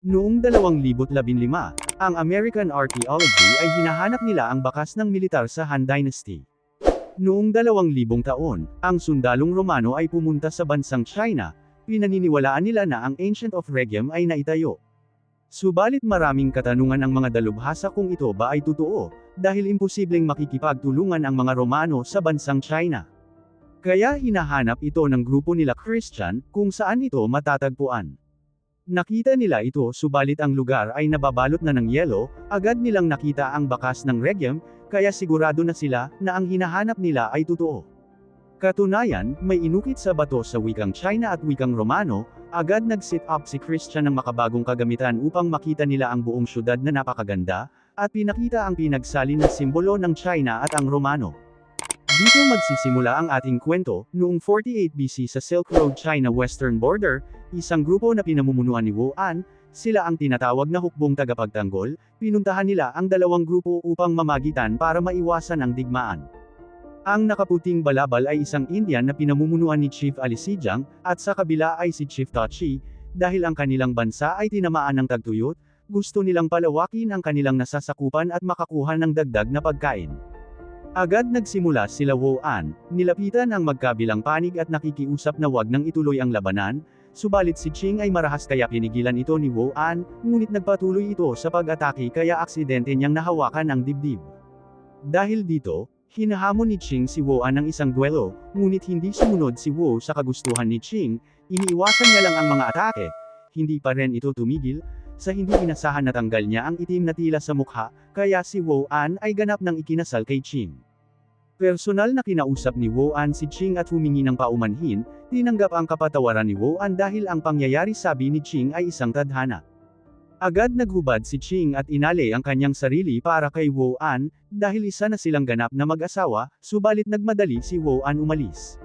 Noong 2015, ang American Archaeology ay hinahanap nila ang bakas ng militar sa Han Dynasty. Noong 2000 taon, ang sundalong Romano ay pumunta sa bansang China, pinaniniwalaan nila na ang Ancient of Rhegium ay naitayo. Subalit maraming katanungan ang mga dalubhasa kung ito ba ay totoo, dahil imposibleng makikipagtulungan ang mga Romano sa bansang China. Kaya hinahanap ito ng grupo nila Christian, kung saan ito matatagpuan. Nakita nila ito subalit ang lugar ay nababalot na ng yelo, agad nilang nakita ang bakas ng Rhegium, kaya sigurado na sila na ang hinahanap nila ay totoo. Katunayan, may inukit sa bato sa wikang China at wikang Romano, agad nag-sit up si Christian ng makabagong kagamitan upang makita nila ang buong syudad na napakaganda, at pinakita ang pinagsalin na simbolo ng China at ang Romano. Dito magsisimula ang ating kwento, noong 48 BC sa Silk Road China western border, isang grupo na pinamumunuan ni Wu An, sila ang tinatawag na hukbong tagapagtanggol, pinuntahan nila ang dalawang grupo upang mamagitan para maiwasan ang digmaan. Ang nakaputing balabal ay isang Indian na pinamumunuan ni Chief Alisijang, at sa kabila ay si Chief Tachi, dahil ang kanilang bansa ay tinamaan ng tagtuyot, gusto nilang palawakin ang kanilang nasasakupan at makakuha ng dagdag na pagkain. Agad nagsimula sila Wo An, nilapitan ang magkabilang panig at nakikiusap na wag nang ituloy ang labanan, subalit si Ching ay marahas kaya pinigilan ito ni Wo An, ngunit nagpatuloy ito sa pag-atake kaya aksidente niyang nahawakan ang dibdib. Dahil dito, hinahamon ni Ching si Wo An ng isang duelo, ngunit hindi sumunod si Wo sa kagustuhan ni Ching, iniiwasan niya lang ang mga atake, hindi pa rin ito tumigil, sa hindi inasahan natanggal niya ang itim na tila sa mukha, kaya si Wo An ay ganap ng ikinasal kay Ching. Personal na kinausap ni Wo An si Ching at humingi ng paumanhin, tinanggap ang kapatawaran ni Wo An dahil ang pangyayari sabi ni Ching ay isang tadhana. Agad naghubad si Ching at inale ang kanyang sarili para kay Wo An, dahil isa na silang ganap na mag-asawa, subalit nagmadali si Wo An umalis.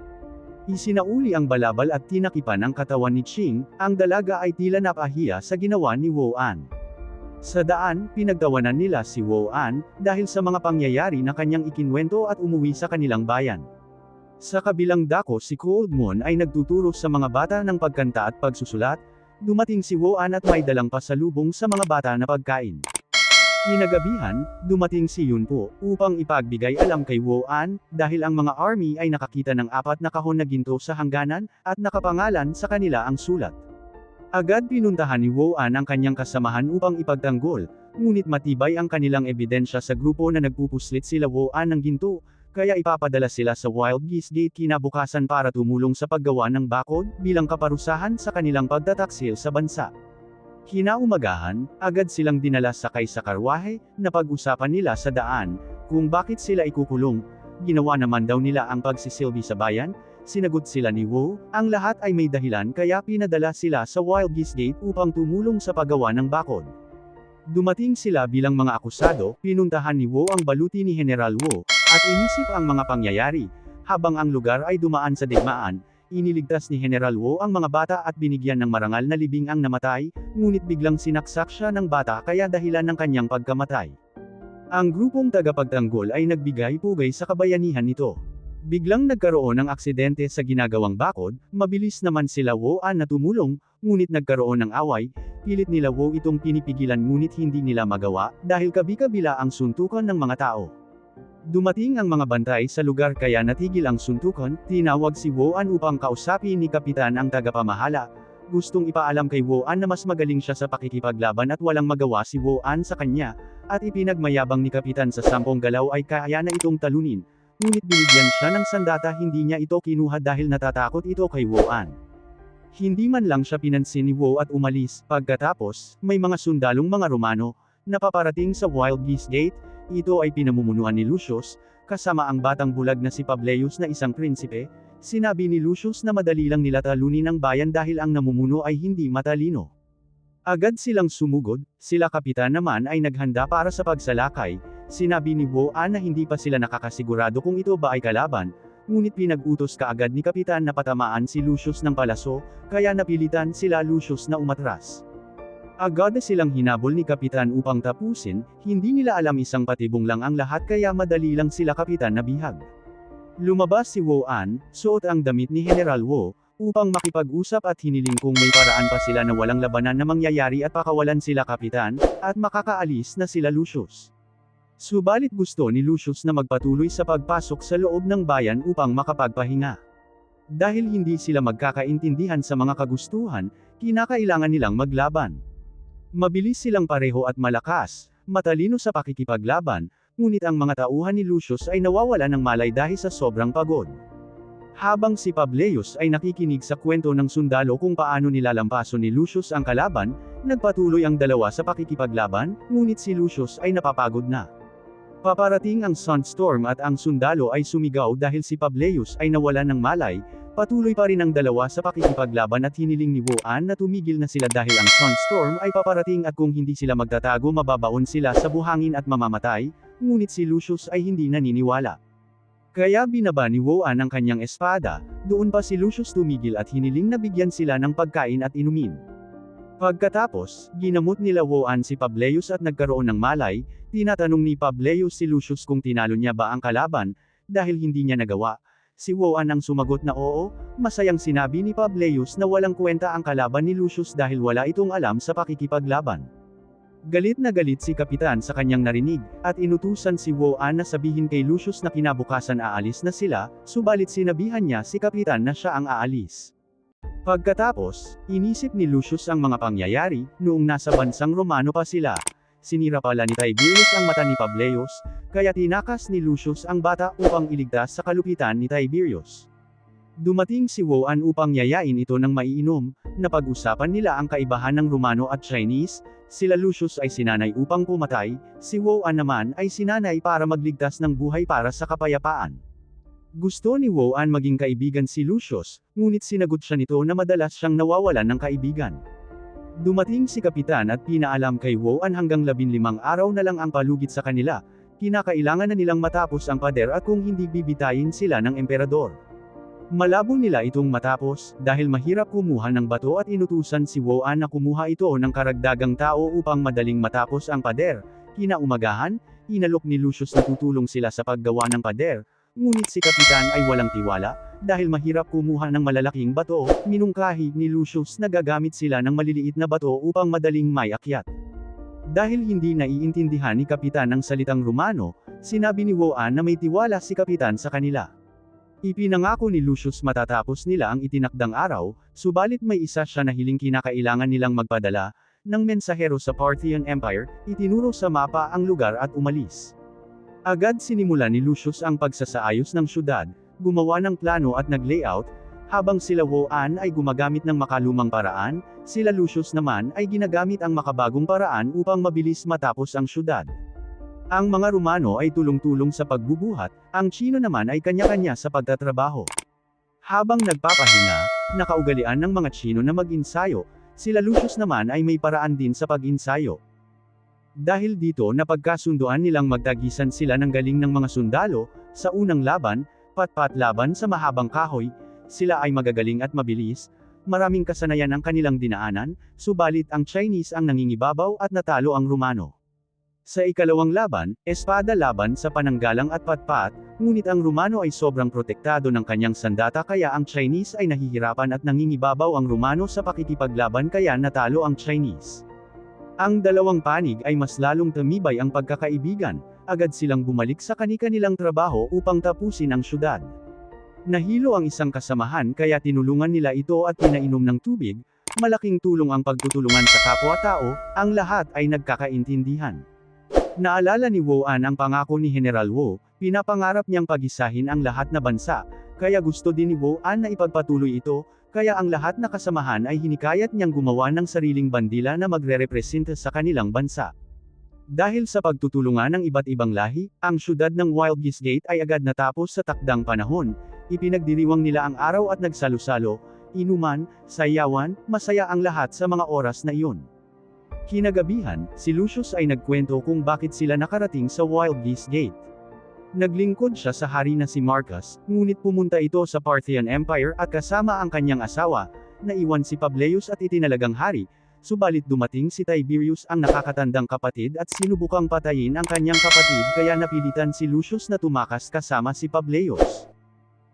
Isinauli ang balabal at tinakipan ang katawan ni Ching, ang dalaga ay tila napahiya sa ginawa ni Wo An. Sa daan, pinagtawanan nila si Wo An, dahil sa mga pangyayari na kanyang ikinwento at umuwi sa kanilang bayan. Sa kabilang dako si Cold Moon ay nagtuturo sa mga bata ng pagkanta at pagsusulat, dumating si Wo An at may dalang pasalubong sa mga bata na pagkain. Kinagabihan, dumating si Yun Po, upang ipagbigay alam kay Wo An, dahil ang mga army ay nakakita ng apat na kahon na ginto sa hangganan, at nakapangalan sa kanila ang sulat. Agad pinuntahan ni Wo An ang kanyang kasamahan upang ipagtanggol, ngunit matibay ang kanilang ebidensya sa grupo na nagpupuslit sila Wo An ng ginto, kaya ipapadala sila sa Wild Geese Gate kinabukasan para tumulong sa paggawa ng bakod, bilang kaparusahan sa kanilang pagtataksil sa bansa. Kinaumagahan, agad silang dinala sakay sa karwahe, na pag-usapan nila sa daan, kung bakit sila ikukulong. Ginawa naman daw nila ang pagsisilbi sa bayan, sinagot sila ni Wu, ang lahat ay may dahilan kaya pinadala sila sa Wild Geese Gate upang tumulong sa paggawa ng bakod. Dumating sila bilang mga akusado, pinuntahan ni Wu ang baluti ni General Wu, at inisip ang mga pangyayari, habang ang lugar ay dumaan sa digmaan, iniligtas ni General Wu ang mga bata at binigyan ng marangal na libing ang namatay, ngunit biglang sinaksak siya ng bata kaya dahilan ng kanyang pagkamatay. Ang grupong tagapagtanggol ay nagbigay pugay sa kabayanihan nito. Biglang nagkaroon ng aksidente sa ginagawang bakod, mabilis naman sila Wo An na tumulong, ngunit nagkaroon ng away, pilit nila Wo itong pinipigilan ngunit hindi nila magawa, dahil kabi-kabila ang suntukan ng mga tao. Dumating ang mga bantay sa lugar kaya natigil ang suntukan, tinawag si Wo An upang kausapin ni Kapitan ang tagapamahala. Gustong ipaalam kay Wo An na mas magaling siya sa pakikipaglaban at walang magawa si Wo An sa kanya, at ipinagmayabang ni Kapitan sa sampung galaw ay kaya na itong talunin, ngunit binigyan siya ng sandata hindi niya ito kinuha dahil natatakot ito kay Wo An. Hindi man lang siya pinansin ni Wo at umalis, pagkatapos, may mga sundalong mga Romano, na paparating sa Wild Geese Gate, ito ay pinamumunuan ni Lucius, kasama ang batang bulag na si Pableus na isang prinsipe, sinabi ni Lucius na madali lang nila talunin ang bayan dahil ang namumuno ay hindi matalino. Agad silang sumugod, sila kapitan naman ay naghanda para sa pagsalakay, sinabi ni Wo An na hindi pa sila nakakasigurado kung ito ba ay kalaban, ngunit pinag-utos kaagad ni kapitan na patamaan si Lucius ng palaso, kaya napilitan sila Lucius na umatras. Agad na silang hinabol ni Kapitan upang tapusin, hindi nila alam isang patibong lang ang lahat kaya madali lang sila Kapitan nabihag. Lumabas si Wo An, suot ang damit ni General Wo, upang makipag-usap at hiniling kung may paraan pa sila na walang labanan na mangyayari at pakawalan sila kapitan, at makakaalis na sila Lucius. Subalit gusto ni Lucius na magpatuloy sa pagpasok sa loob ng bayan upang makapagpahinga. Dahil hindi sila magkakaintindihan sa mga kagustuhan, kinakailangan nilang maglaban. Mabilis silang pareho at malakas, matalino sa pakikipaglaban, ngunit ang mga tauhan ni Lucius ay nawawala ng malay dahil sa sobrang pagod. Habang si Pableus ay nakikinig sa kwento ng sundalo kung paano nilalampaso ni Lucius ang kalaban, nagpatuloy ang dalawa sa pakikipaglaban, ngunit si Lucius ay napapagod na. Paparating ang Sunstorm at ang sundalo ay sumigaw dahil si Pableus ay nawalan ng malay, patuloy pa rin ang dalawa sa pakikipaglaban at hiniling ni Woan na tumigil na sila dahil ang Sunstorm ay paparating at kung hindi sila magtatago mababaon sila sa buhangin at mamamatay, ngunit si Lucius ay hindi naniniwala. Kaya binaba ni Woan ang kanyang espada, doon pa si Lucius tumigil at hiniling na bigyan sila ng pagkain at inumin. Pagkatapos, ginamot nila Woan si Pableus at nagkaroon ng malay, tinatanong ni Pableus si Lucius kung tinalo niya ba ang kalaban, dahil hindi niya nagawa. Si Woan ang sumagot na oo, masayang sinabi ni Pableus na walang kwenta ang kalaban ni Lucius dahil wala itong alam sa pakikipaglaban. Galit na galit si Kapitan sa kanyang narinig, at inutusan si Woan na sabihin kay Lucius na kinabukasan aalis na sila, subalit sinabihan niya si Kapitan na siya ang aalis. Pagkatapos, inisip ni Lucius ang mga pangyayari, noong nasa bansang Romano pa sila. Sinira pala ni Tiberius ang mata ni Pableus, kaya tinakas ni Lucius ang bata upang iligtas sa kalupitan ni Tiberius. Dumating si Woan upang yayain ito ng maiinom, napag-usapan nila ang kaibahan ng Romano at Chinese, sila Lucius ay sinanay upang pumatay, si Woan naman ay sinanay para magligtas ng buhay para sa kapayapaan. Gusto ni Woan maging kaibigan si Lucius, ngunit sinagot siya nito na madalas siyang nawawalan ng kaibigan. Dumating si Kapitan at pinaalam kay Woan hanggang labinlimang araw na lang ang palugit sa kanila, kinakailangan na nilang matapos ang pader at kung hindi bibitayin sila ng emperador. Malabo nila itong matapos, dahil mahirap kumuha ng bato at inutusan si Woan na kumuha ito ng karagdagang tao upang madaling matapos ang pader. Kinaumagahan, inalok ni Lucius na tutulong sila sa paggawa ng pader, Ngunit si Kapitan ay walang tiwala, dahil mahirap kumuha ng malalaking bato, minungkahi ni Lucius na gagamit sila ng maliliit na bato upang madaling may akyat. Dahil hindi naiintindihan ni Kapitan ang salitang Romano, sinabi ni Woan na may tiwala si Kapitan sa kanila. Ipinangako ni Lucius matatapos nila ang itinakdang araw, subalit may isa siya na hiling kinakailangan nilang magpadala, ng mensahero sa Parthian Empire, itinuro sa mapa ang lugar at umalis. Agad sinimula ni Lucius ang pagsasaayos ng syudad, gumawa ng plano at nag-layout, habang sila Woan ay gumagamit ng makalumang paraan, sila Lucius naman ay ginagamit ang makabagong paraan upang mabilis matapos ang syudad. Ang mga Romano ay tulong-tulong sa pagbubuhat, ang Chino naman ay kanya-kanya sa pagtatrabaho. Habang nagpapahinga, nakaugalian ng mga Chino na mag-insayo, sila Lucius naman ay may paraan din sa pag-insayo. Dahil dito napagkasunduan nilang magtagisan sila ng galing ng mga sundalo, sa unang laban, patpat laban sa mahabang kahoy, sila ay magagaling at mabilis, maraming kasanayan ang kanilang dinaanan, subalit ang Chinese ang nangingibabaw at natalo ang Romano. Sa ikalawang laban, espada laban sa pananggalang at patpat, ngunit ang Romano ay sobrang protektado ng kanyang sandata kaya ang Chinese ay nahihirapan at nangingibabaw ang Romano sa pakikipaglaban kaya natalo ang Chinese. Ang dalawang panig ay mas lalong tumibay ang pagkakaibigan, agad silang bumalik sa kani-kanilang trabaho upang tapusin ang syudad. Nahilo ang isang kasamahan kaya tinulungan nila ito at pinainom ng tubig, malaking tulong ang pagtutulungan sa kapwa-tao, ang lahat ay nagkakaintindihan. Naalala ni Woan ang pangako ni General Wo, pinapangarap niyang pagisahin ang lahat na bansa, kaya gusto din ni Woan na ipagpatuloy ito, kaya ang lahat na kasamahan ay hinikayat niyang gumawa ng sariling bandila na magre-representa sa kanilang bansa. Dahil sa pagtutulungan ng iba't ibang lahi, ang syudad ng Wild Geese Gate ay agad natapos sa takdang panahon, ipinagdiriwang nila ang araw at nagsalo-salo, inuman, sayawan, masaya ang lahat sa mga oras na iyon. Kinagabihan, si Lucius ay nagkwento kung bakit sila nakarating sa Wild Geese Gate. Naglingkod siya sa hari na si Marcus, ngunit pumunta ito sa Parthian Empire at kasama ang kanyang asawa, naiwan si Pableus at itinalagang hari, subalit dumating si Tiberius ang nakakatandang kapatid at sinubukang patayin ang kanyang kapatid kaya napilitan si Lucius na tumakas kasama si Pableus.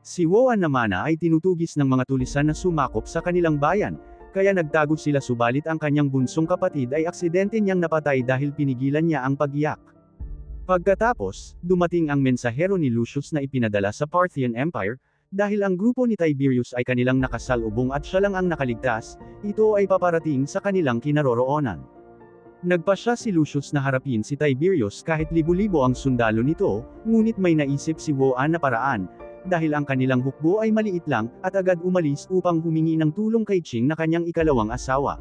Si Woan naman ay tinutugis ng mga tulisan na sumakop sa kanilang bayan, kaya nagtago sila subalit ang kanyang bunsong kapatid ay aksidente niyang napatay dahil pinigilan niya ang pagiyak. Pagkatapos, dumating ang mensahero ni Lucius na ipinadala sa Parthian Empire, dahil ang grupo ni Tiberius ay kanilang nakasalubong at siya lang ang nakaligtas, ito ay paparating sa kanilang kinaroroonan. Nagpasya si Lucius na harapin si Tiberius kahit libo-libo ang sundalo nito, ngunit may naisip si Woan na paraan, dahil ang kanilang hukbo ay maliit lang, at agad umalis upang humingi ng tulong kay Ching na kanyang ikalawang asawa.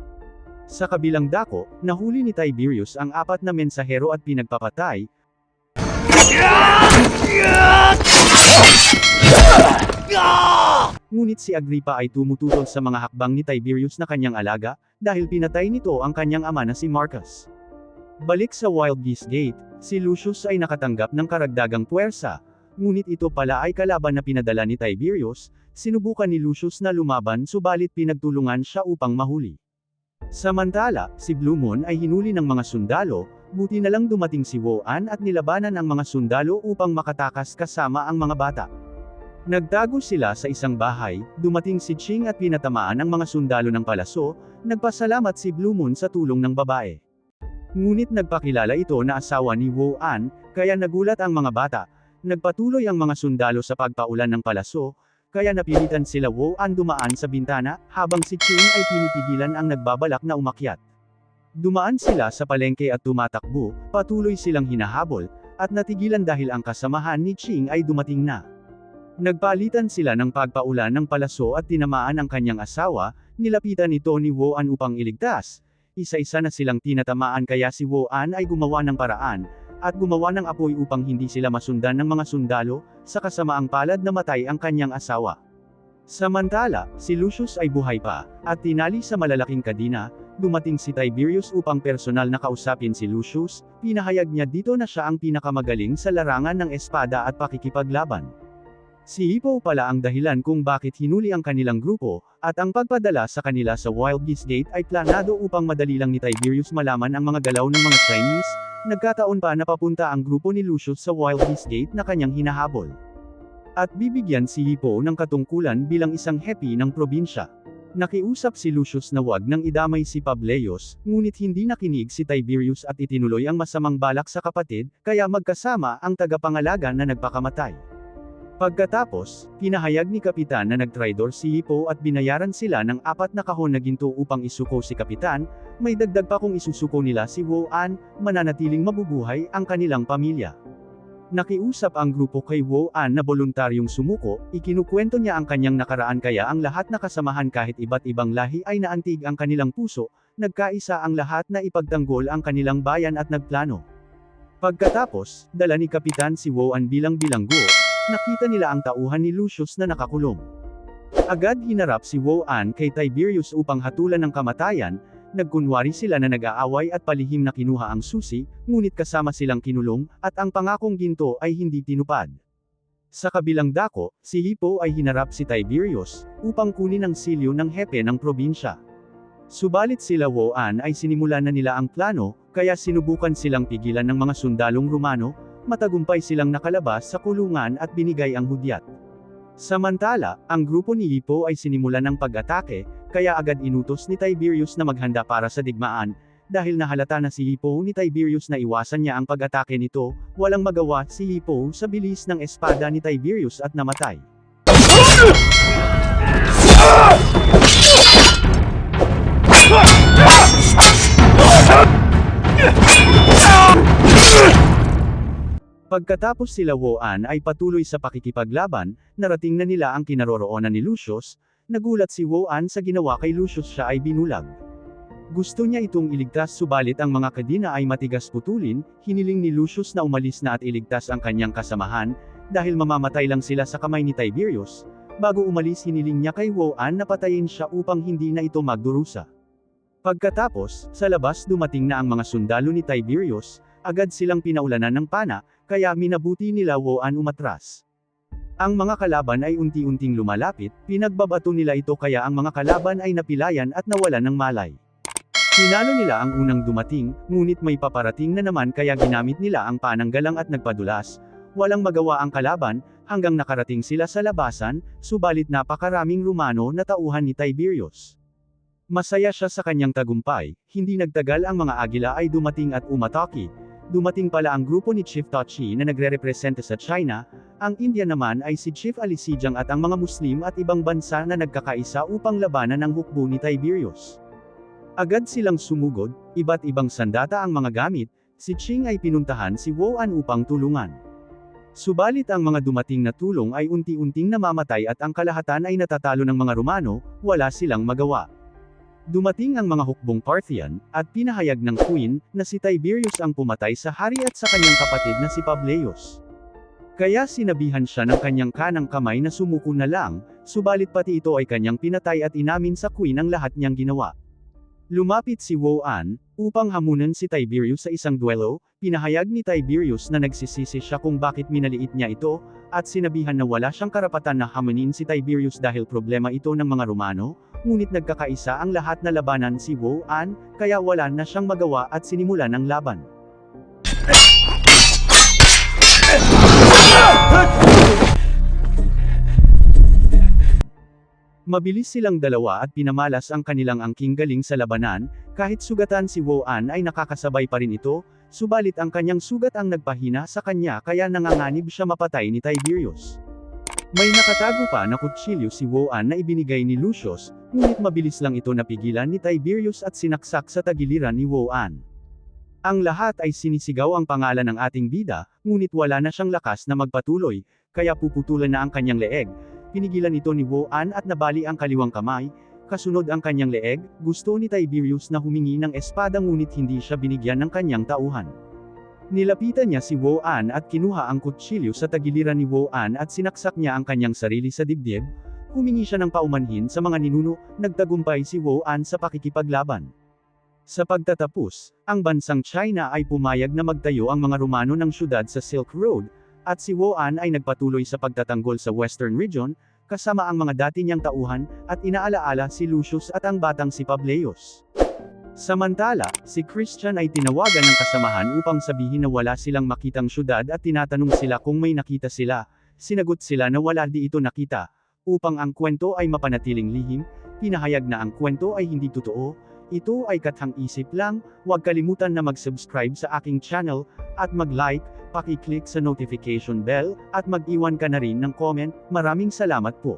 Sa kabilang dako, nahuli ni Tiberius ang apat na mensahero at pinagpapatay, Ngunit si Agrippa ay tumututol sa mga hakbang ni Tiberius na kanyang alaga, dahil pinatay nito ang kanyang ama na si Marcus. Balik sa Wild Geese Gate, si Lucius ay nakatanggap ng karagdagang puwersa, ngunit ito pala ay kalaban na pinadala ni Tiberius, sinubukan ni Lucius na lumaban subalit pinagtulungan siya upang mahuli. Samantala, si Blue Moon ay hinuli ng mga sundalo, buti na lang dumating si Woan at nilabanan ang mga sundalo upang makatakas kasama ang mga bata. Nagtago sila sa isang bahay, dumating si Ching at pinatamaan ang mga sundalo ng palaso, nagpasalamat si Blue Moon sa tulong ng babae. Ngunit nagpakilala ito na asawa ni Wo An, kaya nagulat ang mga bata. Nagpatuloy ang mga sundalo sa pagpaulan ng palaso, kaya napilitan sila Wo An dumaan sa bintana, habang si Ching ay pinipigilan ang nagbabalak na umakyat. Dumaan sila sa palengke at tumatakbo, patuloy silang hinahabol, at natigilan dahil ang kasamahan ni Ching ay dumating na. Nagpalitan sila ng pagpaulan ng palaso at tinamaan ang kanyang asawa, nilapitan ni Woan upang iligtas. Isa-isa na silang tinatamaan kaya si Woan ay gumawa ng paraan, at gumawa ng apoy upang hindi sila masundan ng mga sundalo, sa kasamaang palad na matay ang kanyang asawa. Samantala, si Lucius ay buhay pa, at tinali sa malalaking kadina, dumating si Tiberius upang personal na kausapin si Lucius, pinahayag niya dito na siya ang pinakamagaling sa larangan ng espada at pakikipaglaban. Si Hippo pala ang dahilan kung bakit hinuli ang kanilang grupo, at ang pagpadala sa kanila sa Wild Geese Gate ay planado upang madali lang ni Tiberius malaman ang mga galaw ng mga Chinese, nagkataon pa na papunta ang grupo ni Lucius sa Wild Geese Gate na kanyang hinahabol. At bibigyan si Hippo ng katungkulan bilang isang hepi ng probinsya. Nakiusap si Lucius na wag nang idamay si Pableos, ngunit hindi nakinig si Tiberius at itinuloy ang masamang balak sa kapatid, kaya magkasama ang tagapangalaga na nagpakamatay. Pagkatapos, pinahayag ni Kapitan na nagtraidor si Hippo at binayaran sila ng apat na kahon na ginto upang isuko si Kapitan, may dagdag pa kung isusuko nila si Woan, mananatiling mabubuhay ang kanilang pamilya. Nakiusap ang grupo kay Woan na voluntaryong sumuko, ikinukwento niya ang kanyang nakaraan kaya ang lahat na kasamahan kahit iba't ibang lahi ay naantig ang kanilang puso, nagkaisa ang lahat na ipagtanggol ang kanilang bayan at nagplano. Pagkatapos, dala ni Kapitan si Woan bilang bilanggo, nakita nila ang tauhan ni Lucius na nakakulong. Agad hinarap si Woan kay Tiberius upang hatulan ng kamatayan, nagkunwari sila na nag-aaway at palihim na kinuha ang susi, ngunit kasama silang kinulong, at ang pangakong ginto ay hindi tinupad. Sa kabilang dako, si Hippo ay hinarap si Tiberius, upang kunin ang silyo ng hepe ng probinsya. Subalit sila Woan ay sinimulan na nila ang plano, kaya sinubukan silang pigilan ng mga sundalong Romano, matagumpay silang nakalabas sa kulungan at binigay ang hudyat. Samantala, ang grupo ni Hippo ay sinimulan ng pag-atake, kaya agad inutos ni Tiberius na maghanda para sa digmaan, dahil nahalata na si Hippo ni Tiberius na iwasan niya ang pag-atake nito, walang magawa si Hippo sa bilis ng espada ni Tiberius at namatay. Pagkatapos sila Woan ay patuloy sa pakikipaglaban, narating na nila ang kinaroroonan ni Lucius, nagulat si Woan sa ginawa kay Lucius siya ay binulag. Gusto niya itong iligtas subalit ang mga kadina ay matigas putulin, hiniling ni Lucius na umalis na at iligtas ang kanyang kasamahan, dahil mamamatay lang sila sa kamay ni Tiberius, bago umalis hiniling niya kay Woan na patayin siya upang hindi na ito magdurusa. Pagkatapos, sa labas dumating na ang mga sundalo ni Tiberius, agad silang pinaulanan ng pana, kaya minabuti nila Woan umatras. Ang mga kalaban ay unti-unting lumalapit, pinagbabato nila ito kaya ang mga kalaban ay napilayan at nawalan ng malay. Hinalo nila ang unang dumating, ngunit may paparating na naman kaya ginamit nila ang pananggalang at nagpadulas. Walang magawa ang kalaban, hanggang nakarating sila sa labasan, subalit napakaraming Romano na tauhan ni Tiberius. Masaya siya sa kanyang tagumpay, hindi nagtagal ang mga agila ay dumating at umatake. Dumating pala ang grupo ni Chief Tachi na nagre-representa sa China, ang India naman ay si Chief Ali Sijang at ang mga Muslim at ibang bansa na nagkakaisa upang labanan ang hukbo ni Tiberius. Agad silang sumugod, iba't ibang sandata ang mga gamit, si Ching ay pinuntahan si Woan upang tulungan. Subalit ang mga dumating na tulong ay unti-unting namamatay at ang kalahatan ay natatalo ng mga Romano, wala silang magawa. Dumating ang mga hukbong Parthian, at pinahayag ng queen, na si Tiberius ang pumatay sa hari at sa kanyang kapatid na si Publius. Kaya sinabihan siya ng kanyang kanang kamay na sumuko na lang, subalit pati ito ay kanyang pinatay at inamin sa queen ang lahat niyang ginawa. Lumapit si Woan, upang hamunan si Tiberius sa isang duelo, pinahayag ni Tiberius na nagsisisi siya kung bakit minaliit niya ito, at sinabihan na wala siyang karapatan na hamunin si Tiberius dahil problema ito ng mga Romano, ngunit nagkakaisa ang lahat na labanan si Woan, kaya wala na siyang magawa at sinimulan ang laban. Mabilis silang dalawa at pinamalas ang kanilang angking galing sa labanan, kahit sugatan si Woan ay nakakasabay pa rin ito, subalit ang kanyang sugat ang nagpahina sa kanya kaya nanganganib siya mapatay ni Tiberius. May nakatago pa na kutsilyo si Woan na ibinigay ni Lucius, ngunit mabilis lang ito napigilan ni Tiberius at sinaksak sa tagiliran ni Woan. Ang lahat ay sinisigaw ang pangalan ng ating bida, ngunit wala na siyang lakas na magpatuloy, kaya puputulan na ang kanyang leeg, pinigilan ito ni Woan at nabali ang kaliwang kamay, kasunod ang kanyang leeg, gusto ni Tiberius na humingi ng espada ngunit hindi siya binigyan ng kanyang tauhan. Nilapitan niya si Woan at kinuha ang kutsilyo sa tagiliran ni Woan at sinaksak niya ang kanyang sarili sa dibdib, humingi siya ng paumanhin sa mga ninuno, nagtagumpay si Woan sa pakikipaglaban. Sa pagtatapos, ang bansang China ay pumayag na magtayo ang mga Romano ng syudad sa Silk Road, at si Woan ay nagpatuloy sa pagtatanggol sa Western Region, kasama ang mga dati niyang tauhan, at inaalaala si Lucius at ang batang si Publius. Samantala, si Christian ay tinawagan ng kasamahan upang sabihin na wala silang makitang syudad at tinatanong sila kung may nakita sila, sinagot sila na wala di ito nakita, upang ang kwento ay mapanatiling lihim, pinahayag na ang kwento ay hindi totoo, ito ay kathang isip lang, huwag kalimutan na mag-subscribe sa aking channel, at mag-like, paki-click sa notification bell, at mag-iwan ka na rin ng comment, maraming salamat po.